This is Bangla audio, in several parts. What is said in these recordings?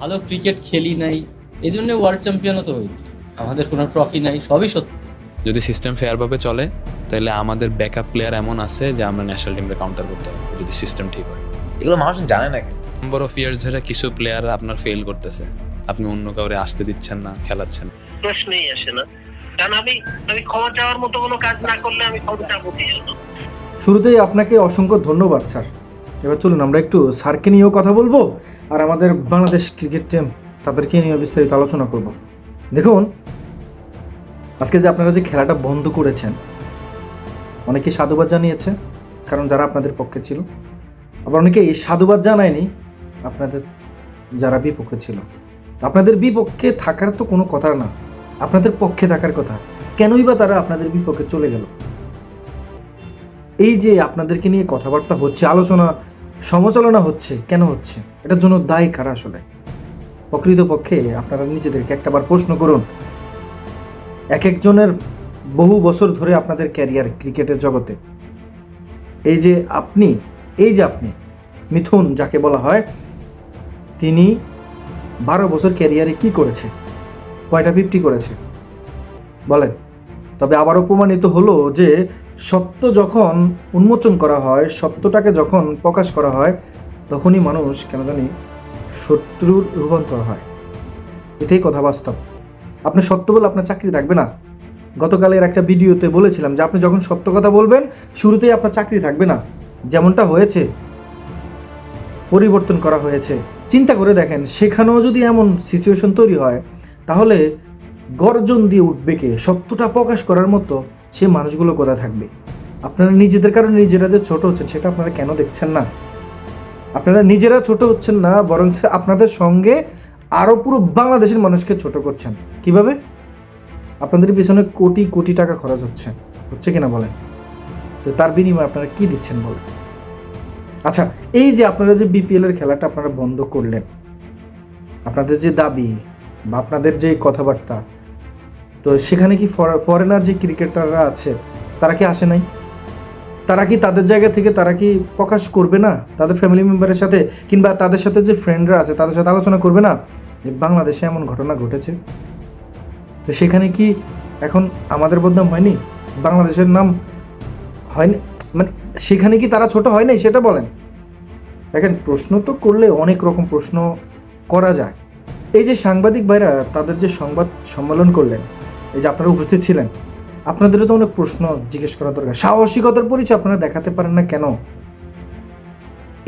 ভালো ক্রিকেট খেলি নাই এই জন্য ওয়ার্ল্ড চ্যাম্পিয়নও তো হই আমাদের কোনো ট্রফি নাই সবই সত্য। যদি সিস্টেম ফেয়ারভাবে চলে তাহলে আমাদের ব্যাকআপ প্লেয়ার এমন আছে যে আমরা ন্যাশনাল টিমকে কাউন্টার করতে পারব যদি সিস্টেম ঠিক হয়। এগুলো মানুষ জানে না কিন্তু। নাম্বার অফ ইয়ার্স ধরে কিছু প্লেয়ার আপনার ফেল করতেছে। আপনি অন্য কাউরে আসতে দিচ্ছেন না খেলাচ্ছেন প্রশ্নই আসে না। কারণ আমি আমি ক্ষমা চাওয়ার মতো কোনো কাজ না করলে আমি ক্ষমা চাবো শুরুতেই আপনাকে অসংখ্য ধন্যবাদ স্যার। এবার চলুন, আমরা একটু স্যারকে নিয়েও কথা বলব আর আমাদের বাংলাদেশ ক্রিকেট টিম তাদেরকে নিয়ে বিস্তারিত আলোচনা করব। দেখুন, আজকে যে আপনারা যে খেলাটা বন্ধ করেছেন, অনেকে সাধুবাদ জানিয়েছে, কারণ যারা আপনাদের পক্ষে ছিল। আবার অনেকে এই সাধুবাদ জানায়নি, আপনাদের যারা বিপক্ষে ছিল। আপনাদের বিপক্ষে থাকার তো কোনো কথা না, আপনাদের পক্ষে থাকার কথা। কেনই বা তারা আপনাদের বিপক্ষে চলে গেল? এই যে আপনাদেরকে নিয়ে কথাবার্তা হচ্ছে, আলোচনা, সমালোচনা হচ্ছে, কেন হচ্ছে? এটার জন্য দায়ী কারা আসলে? প্রকৃতপক্ষে আপনারা নিজেদেরকে একটাবার প্রশ্ন করুন। এক একজনের বহু বছর ধরে আপনাদের ক্যারিয়ার ক্রিকেটের জগতে। এই যে আপনি, এই যে আপনি, মিথুন যাকে বলা হয়, তিনি বারো বছর ক্যারিয়ারে কি করেছে? কয়টা ফিফটি করেছে? বলেন। তবে আবারও প্রমাণিত হলো যে সত্য যখন উন্মোচন করা হয়, সত্যটাকে যখন প্রকাশ করা হয়, তখনই মানুষ কেন জানি শত্রুর রূপান্তর হয়। এটাই কথা বাস্তব। আপনি সত্য বলে আপনার চাকরি থাকবে না। গতকালের একটা ভিডিওতে বলেছিলাম যে, আপনি যখন সত্য কথা বলবেন, শুরুতেই আপনার চাকরি থাকবে না। যেমনটা হয়েছে, পরিবর্তন করা হয়েছে। চিন্তা করে দেখেন, সেখানেও যদি এমন সিচুয়েশন তৈরি হয়, তাহলে গর্জন দিয়ে উঠবে কে? সত্যটা প্রকাশ করার মতো সে মানুষগুলো কোথায় থাকবে? আপনারা নিজেদের কারণে নিজেরা যে ছোট হচ্ছেন, সেটা আপনারা কেন দেখছেন না? আপনারা নিজেরা ছোট হচ্ছেন না বরং আপনাদের সঙ্গে আরও পুরো বাংলাদেশের মানুষকে ছোট করছেন। কীভাবে? আপনাদের পিছনে কোটি কোটি টাকা খরচ হচ্ছে। হচ্ছে কিনা বলেন? তো তার বিনিময়ে আপনারা কি দিচ্ছেন বলেন? আচ্ছা এই যে আপনারা যে বিপিএল এর খেলাটা আপনারা বন্ধ করলেন, আপনাদের যে দাবি বা আপনাদের যে কথাবার্তা তো সেখানে কি ফরেনার যে ক্রিকেটাররা আছে, তারা কি আসে নাই? তারা কি তাদের জায়গা থেকে তারা কি প্রকাশ করবে না? তাদের ফ্যামিলি মেম্বারের সাথে কিংবা তাদের সাথে যে ফ্রেন্ডরা আছে, তাদের সাথে আলোচনা করবে না? যে বাংলাদেশে এমন ঘটনা ঘটেছে। তো সেখানে কি এখন আমাদের বদনাম হয়নি? বাংলাদেশের নাম হয়নি? মানে সেখানে কি তারা ছোট হয় নাই সেটা বলেন। দেখেন, প্রশ্ন তো করলে অনেক রকম প্রশ্ন করা যায়। এই যে সাংবাদিক ভাইরা তাদের যে সংবাদ সম্মেলন করলেন এই যে আপনারা উপস্থিত ছিলেন, আপনাদেরও তো অনেক প্রশ্ন জিজ্ঞেস করা দরকার। সাহসিকতার পরিচয় আপনারা দেখাতে পারেন না কেন?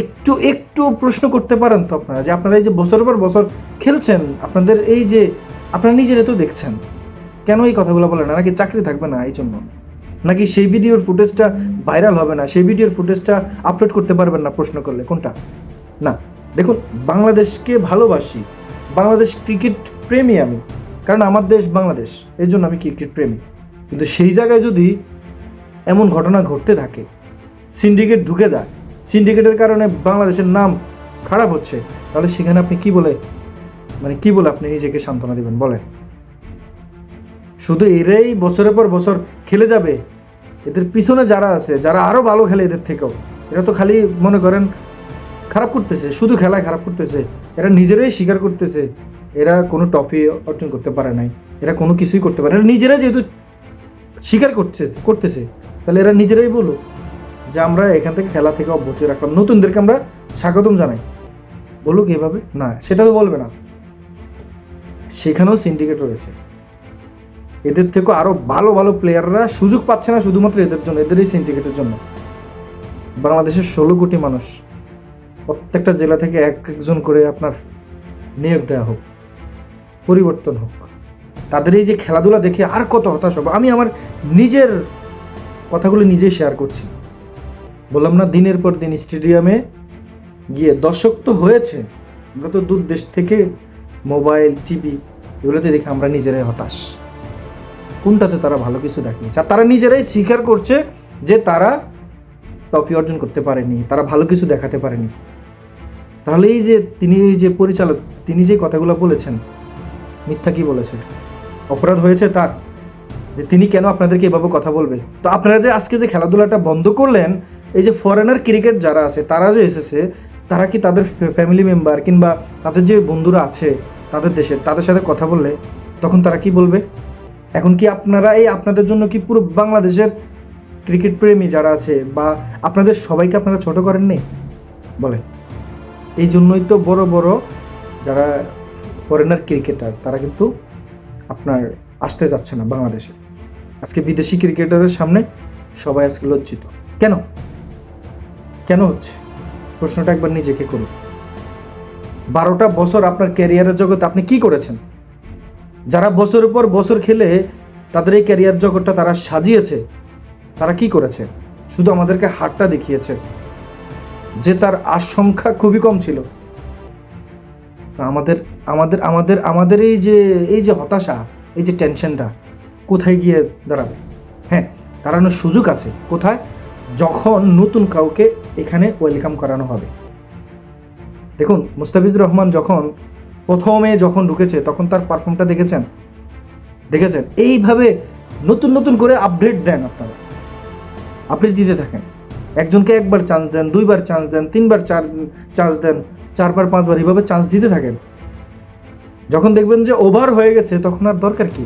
একটু একটু প্রশ্ন করতে পারেন তো আপনারা, যে আপনারা এই যে বছর পর বছর খেলছেন, আপনাদের এই যে, আপনারা নিজেরা তো দেখছেন। কেন এই কথাগুলো বলেন না? নাকি চাকরি থাকবে না এই জন্য? নাকি সেই ভিডিওর ফুটেজটা ভাইরাল হবে না? সেই ভিডিওর ফুটেজটা আপলোড করতে পারবেন না প্রশ্ন করলে? কোনটা? না, দেখুন, বাংলাদেশকে ভালোবাসি। বাংলাদেশ ক্রিকেট প্রেমী আমি। কারণ আমার দেশ বাংলাদেশ, এর জন্য আমি ক্রিকেট প্রেমী। কিন্তু সেই জায়গায় যদি এমন ঘটনা ঘটতে থাকে সিন্ডিকেট ঢুকে যায় সিন্ডিকেটের কারণে বাংলাদেশের নাম খারাপ হচ্ছে, তাহলে সেখানে আপনি কি বলে মানে কি বলে আপনি নিজেকে সান্ত্বনা দেবেন? বলেন। শুধু এরাই বছরের পর বছর খেলে যাবে, এদের পিছনে যারা আছে, যারা আরও ভালো খেলে এদের থেকেও, এরা তো খালি মনে করেন খারাপ করতেছে, শুধু খেলায় খারাপ করতেছে, এরা নিজেরাই স্বীকার করতেছে এরা কোনো ট্রফি অর্জন করতে পারে নাই। এরা কোনো কিছুই করতে পারে না। এরা নিজেরাই যেহেতু স্বীকার করছে, করতেছে, তাহলে এরা নিজেরাই বলুক যে আমরা এখান থেকে খেলা থেকে অব্যাহতি রাখলাম। নতুনদেরকে আমরা স্বাগতম জানাই। বলুক এভাবে? না, সেটা তো বলবে না। সেখানেও সিন্ডিকেট রয়েছে। এদের থেকেও আরও ভালো ভালো প্লেয়াররা সুযোগ পাচ্ছে না শুধুমাত্র এদের জন্য এদের এই সিন্ডিকেটের জন্য। বাংলাদেশের ষোলো কোটি মানুষ, প্রত্যেকটা জেলা থেকে এক একজন করে আপনার নিয়োগ দেওয়া হোক। পরিবর্তন হোক। তাদের এই যে খেলাধুলা দেখে আর কত হতাশ হব, আমি আমার নিজের কথাগুলো নিজেই শেয়ার করছি। বললাম না, দিনের পর দিন স্টেডিয়ামে গিয়ে দর্শক তো হয়েছে, আমরা তো দূর দেশ থেকে মোবাইল টিভি এগুলোতে দেখে আমরা নিজেরাই হতাশ। কোনটাতে তারা ভালো কিছু দেখিয়েছে আর তারা নিজেরাই স্বীকার করছে যে তারা ট্রফি অর্জন করতে পারেনি, তারা ভালো কিছু দেখাতে পারেনি। তাহলে এই যে তিনি যে পরিচালক, তিনি যে কথাগুলো বলেছেন মিথ্যা কি বলেছে অপরাধ হয়েছে তার? যে তিনি কেন আপনাদেরকে এভাবে কথা বলবে? তো আপনারা যে আজকে যে খেলাধুলাটা বন্ধ করলেন, এই যে ফরেনার ক্রিকেট যারা আছে, তারা যে এসেছে, তারা কি তাদের ফ্যামিলি মেম্বার কিংবা তাদের যে বন্ধুরা আছে, তাদের দেশে, তাদের সাথে কথা বললে, তখন তারা কি বলবে? এখন কি আপনারা এই আপনাদের জন্য কি পুরো বাংলাদেশের ক্রিকেট প্রেমী যারা আছে, বা আপনাদের সবাইকে আপনারা ছোট করেননি? বলেন। এই জন্যই তো বড় বড় যারা ফরেনার ক্রিকেটার তারা কিন্তু আপনার আসতে যাচ্ছে না বাংলাদেশে। আজকে বিদেশি ক্রিকেটারের সামনে সবাই আজকে লজ্জিত। কেন? কেন হচ্ছে? প্রশ্নটা একবার নিজেকে করুন। বারোটা বছর আপনার ক্যারিয়ারের জগতে আপনি কি করেছেন? যারা বছরের পর বছর খেলে তাদের এই ক্যারিয়ার জগৎটা তারা সাজিয়েছে, তারা কি করেছে? শুধু আমাদেরকে হারটা দেখিয়েছে, যে তার আশঙ্কা খুবই কম ছিল। তো আমাদের আমাদের আমাদের আমাদের এই যে এই যে হতাশা, এই যে টেনশনটা কোথায় গিয়ে দাঁড়াবে? হ্যাঁ দাঁড়ানোর সুযোগ আছে। কোথায়? যখন নতুন কাউকে এখানে ওয়েলকাম করানো হবে। দেখুন, মুস্তাফিজুর রহমান যখন প্রথমে যখন ঢুকেছে, তখন তার পারফর্মটা দেখেছেন? দেখেছেন? এইভাবে নতুন নতুন করে আপডেট দেন আপনারা। আপডেট দিতে থাকেন। একজনকে একবার চান্স দেন, দুইবার চান্স দেন, তিনবার চার চান্স দেন, চারবার, পাঁচবার এভাবে চান্স দিতে থাকেন। যখন দেখবেন যে ওভার হয়ে গেছে, তখন আর দরকার কি?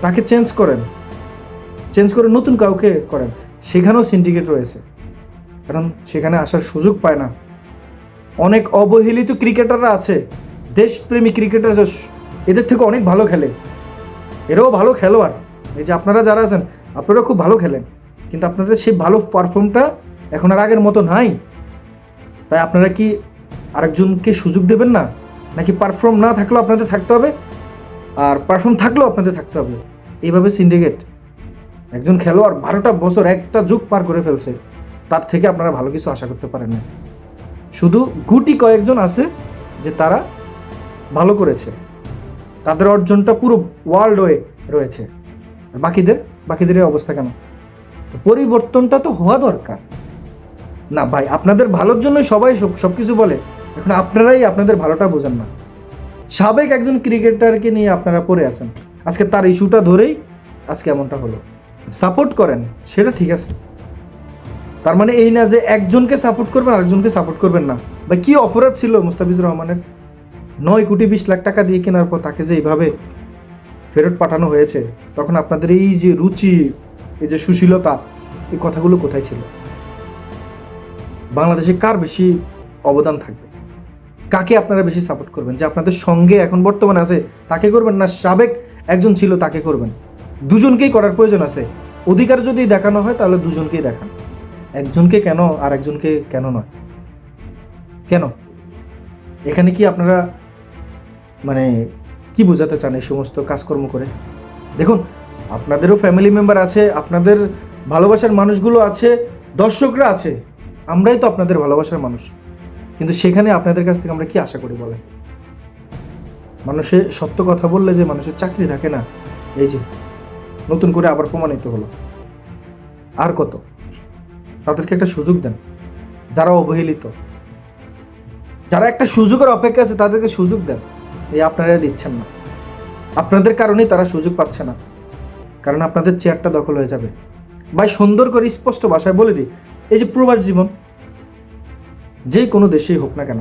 তাকে চেঞ্জ করেন। চেঞ্জ করে নতুন কাউকে করেন। সেখানেও সিন্ডিকেট রয়েছে। কারণ সেখানে আসার সুযোগ পায় না। অনেক অবহেলিত ক্রিকেটাররা আছে। দেশপ্রেমী ক্রিকেটার এদের থেকে অনেক ভালো খেলে। এরাও ভালো খেলোয়াড়। এই যে আপনারা যারা আছেন, আপনারা খুব ভালো খেলেন। কিন্তু আপনাদের সেই ভালো পারফর্মটা এখন আর আগের মতো নাই। তাই আপনারা কি আরেকজনকে সুযোগ দেবেন না? নাকি পারফর্ম না থাকলেও আপনাদের থাকতে হবে? আর পারফর্ম থাকলেও আপনাদের থাকতে হবে। এইভাবে সিন্ডিকেট একজন খেলোয়াড় বারোটা বছর একটা যুগ পার করে ফেলছে, তার থেকে আপনারা ভালো কিছু আশা করতে পারেন না। শুধু গুটি কয়েকজন আছে যে তারা ভালো করেছে। তাদের অর্জনটা পুরো ওয়ার্ল্ড ওয়ে রয়েছে। বাকিদের? বাকিদের অবস্থা কেন পরিবর্তনটা তো হওয়া দরকার। না ভাই, আপনাদের ভালোর জন্যই সবাই সব সব কিছু বলে। এখন আপনারাই আপনাদের ভালোটা বোঝেন না। সাবেক একজন ক্রিকেটারকে নিয়ে আপনারা পড়ে আছেন। আজকে তার ইস্যুটা ধরেই আজকে এমনটা হলো। সাপোর্ট করেন, সেটা ঠিক আছে। তার মানে এই না যে একজনকে সাপোর্ট করবেন, আরেকজনকে সাপোর্ট করবেন না। বা কি অপরাধ ছিল মুস্তাফিজুর রহমানের? নয় কোটি বিশ লাখ টাকা দিয়ে কেনার পর তাকে যে এইভাবে ফেরত পাঠানো হয়েছে, তখন আপনাদের এই যে রুচি এই যে সুশীলতা, এই কথাগুলো কোথায় ছিল? বাংলাদেশে কার বেশি অবদান থাকবে? কাকে আপনারা বেশি সাপোর্ট করবেন? যে আপনাদের সঙ্গে এখন বর্তমানে আছে, তাকে করবেন না? সাবেক একজন ছিল, তাকে করবেন। দুজনকেই করার প্রয়োজন আছে। অধিকার যদি দেখানো হয়, তাহলে দুজনকেই দেখান। একজনকে কেন, আর একজনকে কেন নয়? কেন? এখানে কি আপনারা মানে কি বোঝাতে চান এই সমস্ত কাজকর্ম করে? দেখুন আপনাদেরও ফ্যামিলি মেম্বার আছে, আপনাদের ভালোবাসার মানুষগুলো আছে, দর্শকরা আছে, আমরাই তো আপনাদের ভালোবাসার মানুষ। কিন্তু সেখানে আপনাদের কাছ থেকে আমরা কি আশা করি বলেন? মানুষের সত্য কথা বললে যে মানুষের চাকরি থাকে না, এই যে নতুন করে আবার প্রমাণিত হলো। আর কত? তাদেরকে একটা সুযোগ দেন, যারা অবহেলিত। যারা একটা সুযোগের অপেক্ষা আছে, তাদেরকে সুযোগ দেন। এই আপনারা দিচ্ছেন না। আপনাদের কারণেই তারা সুযোগ পাচ্ছে না। কারণ আপনাদের চেয়ারটা দখল হয়ে যাবে। ভাই, সুন্দর করে স্পষ্ট ভাষায় বলে দিই, এই যে প্রবাস জীবন যেই কোনো দেশেই হোক না কেন,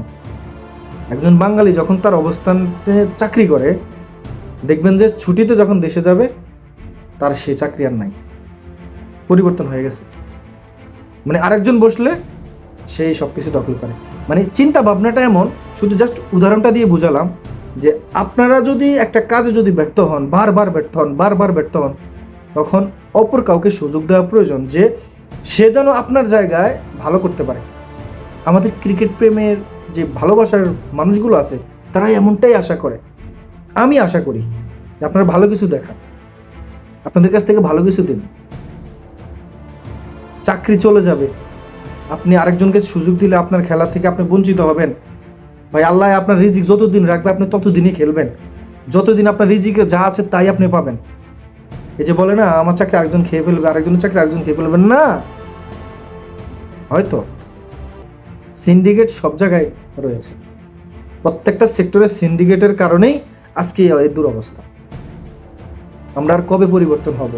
একজন বাঙালি যখন তার অবস্থানে চাকরি করে, দেখবেন যে ছুটিতে যখন দেশে যাবে, তার সে চাকরি আর নাই। পরিবর্তন হয়ে গেছে। মানে আরেকজন বসলে সেই সব কিছু দখল করে। মানে চিন্তা ভাবনাটা এমন, শুধু জাস্ট উদাহরণটা দিয়ে বুঝালাম যে আপনারা যদি একটা কাজে যদি ব্যর্থ হন, বারবার ব্যর্থ হন, বারবার ব্যর্থ হন, তখন অপর কাউকে সুযোগ দেওয়া প্রয়োজন যে সে যেন আপনার জায়গায় ভালো করতে পারে। আমাদের ক্রিকেট প্রেমের যে ভালোবাসার মানুষগুলো আছে তারা এমনটাই আশা করে। আমি আশা করি যে আপনারা ভালো কিছু দেখান। আপনাদের কাছ থেকে ভালো কিছু দিন। চাকরি চলে যাবে। আপনি আরেকজনকে সুযোগ দিলে আপনার খেলা থেকে আপনি বঞ্চিত হবেন। ভাই, আল্লাহ আপনার রিজিক যতদিন রাখবে, আপনি ততদিনই খেলবেন। যতদিন আপনার রিজিকে যা আছে তাই আপনি পাবেন। এই যে বলে না, আমার চাকরি আরেকজন খেয়ে ফেলবে, আরেকজনের চাকরি আরেকজন খেয়ে ফেলবেন না। হয়তো। সিন্ডিকেট সব জায়গায় রয়েছে। প্রত্যেকটা সেক্টরের সিন্ডিকেটের কারণেই আজকে এই দুরবস্থা আমরা আর কবে পরিবর্তন হব?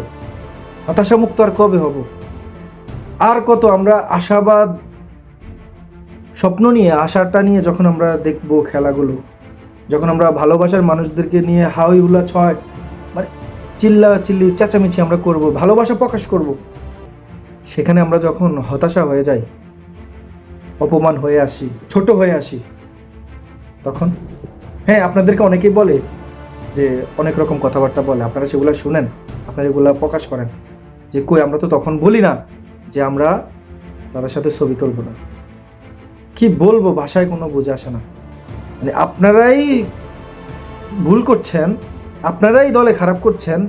হতাশামুক্ত আর কবে হব? আর কত আমরা আশাবাদ স্বপ্ন নিয়ে, আশাটা নিয়ে যখন আমরা দেখব খেলাগুলো, যখন আমরা ভালোবাসার মানুষদেরকে নিয়ে হাই হুলা ছয় মানে চিল্লা চিল্লি চেঁচামেচি আমরা করব, ভালোবাসা প্রকাশ করব, সেখানে আমরা যখন হতাশা হয়ে যাই, অপমান হয়ে আসি, ছোট হয়ে আসি, তখন হ্যাঁ আপনাদেরকে অনেকেই বলে যে, অনেক রকম কথাবার্তা বলে, আপনারা সেগুলো শুনেন, আপনারা এগুলো প্রকাশ করেন, যে কই, আমরা তো তখন বলি না যে আমরা তাদের সাথে ছবি তুলব না। কি বলব, ভাষায় কোনো বুঝে আসে না। মানে আপনারাই ভুল করছেন, আপনারাই দলে খারাপ করছেন,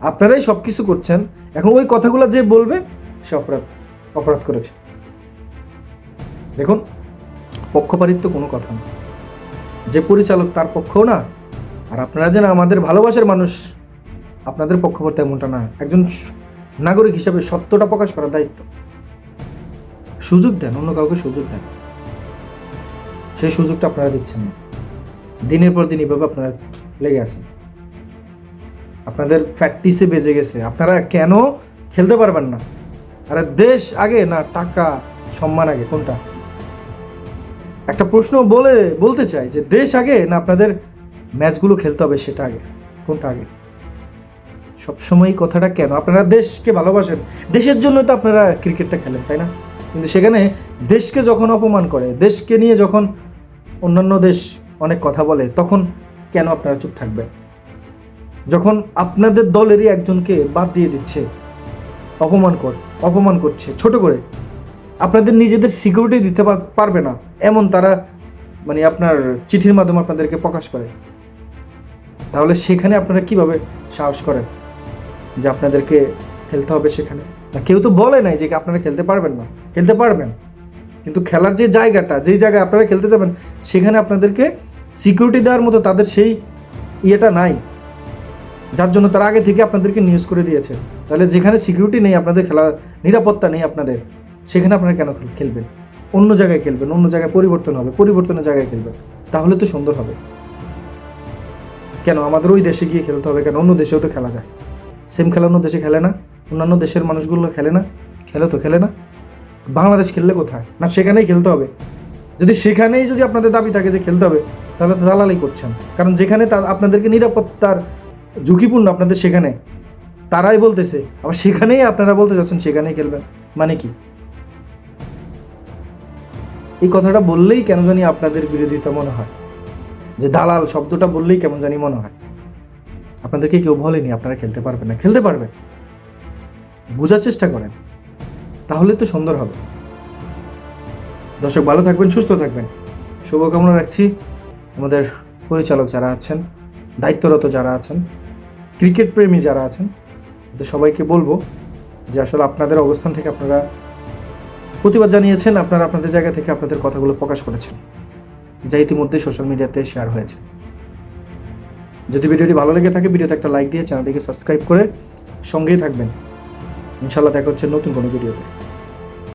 আপনারাই সব কিছু করছেন, এখন ওই কথাগুলো যে বলবে, সে অপরাধ অপরাধ করেছে। দেখুন, পক্ষপাতিত্ব কোনো কথা না। যে পরিচালক তার পক্ষও না, আর আপনারা যেন আমাদের ভালোবাসার মানুষ, আপনাদের পক্ষপাত এমনটা না। একজন নাগরিক হিসাবে সত্যটা প্রকাশ করার দায়িত্ব। সুযোগ দেন, অন্য কাউকে সুযোগ দেন। সেই সুযোগটা আপনারা দিচ্ছেন না। দিনের পর দিন এভাবে আপনারা লেগে আছেন। আপনাদের প্র্যাকটিসে বেজে গেছে। আপনারা কেন খেলতে পারবেন না? আরে দেশ আগে না টাকা, সম্মান আগে, কোনটা? একটা প্রশ্ন বলে, বলতে চাই যে দেশ আগে না আপনাদের ম্যাচগুলো খেলতে হবে সেটা আগে, কোনটা আগে? সবসময় কথাটা কেন? আপনারা দেশকে ভালোবাসেন। দেশের জন্য তো আপনারা ক্রিকেটটা খেলেন, তাই না? কিন্তু সেখানে দেশকে যখন অপমান করে, দেশকে নিয়ে যখন অন্যান্য দেশ অনেক কথা বলে, তখন কেন আপনারা চুপ থাকবেন? যখন আপনাদের দলেরই একজনকে বাদ দিয়ে দিচ্ছে, অপমান কর, অপমান করছে, ছোট করে, আপনাদের নিজেদের সিকিউরিটি দিতে পার- পারবে না, এমন তারা মানে আপনার চিঠির মাধ্যমে আপনাদেরকে প্রকাশ করে। তাহলে সেখানে আপনারা কীভাবে সাহস করেন যে আপনাদেরকে খেলতে হবে সেখানে? কেউ তো বলে নাই যে আপনারা খেলতে পারবেন না, খেলতে পারবেন। কিন্তু খেলার যে জায়গাটা, যেই জায়গায় আপনারা খেলতে যাবেন, সেখানে আপনাদেরকে সিকিউরিটি দেওয়ার মতো তাদের সেই ইয়েটা নাই। যার জন্য তারা আগে থেকে আপনাদেরকে নিউজ করে দিয়েছে। তাহলে যেখানে সিকিউরিটি নেই, আপনাদের খেলা, নিরাপত্তা নেই আপনাদের, সেখানে আপনারা কেন খেলবেন? অন্য জায়গায় খেলবেন, অন্য জায়গায় পরিবর্তন হবে, পরিবর্তনের জায়গায় খেলবেন। তাহলে তো সুন্দর হবে। কেন? আমাদের ওই দেশে গিয়ে খেলতে হবে কেন? অন্য দেশেও তো খেলা যায়। সেম খেলা অন্য দেশে খেলে না। অন্যান্য দেশের মানুষগুলো খেলে না। খেলে তো খেলে না। বাংলাদেশ খেললে কোথায়? না, সেখানেই খেলতে হবে। যদি সেখানেই যদি আপনাদের দাবি থাকে যে খেলতে হবে, তাহলে তো দালালি করছেন। কারণ যেখানে তা আপনাদেরকে নিরাপত্তার ঝুঁকিপূর্ণ আপনাদের সেখানে। তারাই বলতেছে, আবার সেখানেই আপনারা বলতে যাচ্ছেন সেখানেই খেলবেন। মানে কি? এই কথাটা বললেই কেন জানি আপনাদের বিরোধিতা মনে হয়। যে দালাল শব্দটা বললেই কেমন জানি মনে হয়। আপনাদেরকে কেউ বলেনি আপনারা খেলতে পারবেন না। খেলতে পারবেন। বোঝার চেষ্টা করেন। তাহলে তো সুন্দর হবে। দর্শক, ভালো থাকবেন, সুস্থ থাকবেন। শুভকামনা রাখছি আমাদের পরিচালক যারা আছেন, দায়িত্বরত যারা আছেন, ক্রিকেট প্রেমী যারা আছেন সবাইকে বলব যে আসলে আপনাদের অবস্থান থেকে আপনারা প্রতিবাদ জানিয়েছেন, আপনারা আপনাদের জায়গা থেকে আপনাদের কথাগুলো প্রকাশ করেছেন। যা ইতিমধ্যে সোশ্যাল মিডিয়াতে শেয়ার হয়েছে। যদি ভিডিওটি ভালো লেগে থাকে, ভিডিওতে একটা লাইক দিয়ে চ্যানেলটিকে সাবস্ক্রাইব করে সঙ্গেই থাকবেন। ইনশাল্লাহ দেখা হচ্ছে নতুন কোনো ভিডিওতে।